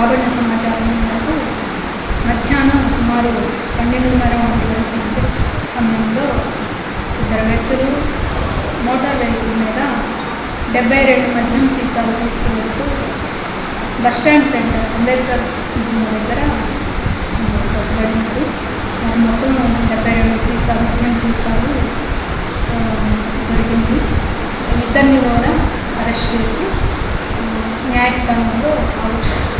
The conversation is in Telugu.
రాబడిన సమాచారం మేరకు మధ్యాహ్నం సుమారు పన్నెండున్నర ఒంటి గంటల నుంచి సమయంలో ఇద్దరు వ్యక్తులు మోటార్ వెహికల్ మీద డెబ్బై రెండు మద్యం సీసాలు తీసుకువెళ్తూ బస్టాండ్ సెంటర్ అంబేద్కర్ దగ్గర పట్టుబడినారు మరి మొత్తం డెబ్బై రెండు సీసాలు మద్యం సీసాలు దొరికింది. దొరికినాయి ఇద్దరిని కూడా అరెస్ట్ చేసి న్యాయస్థానంలో న్యాయస్థానంలో హాజరు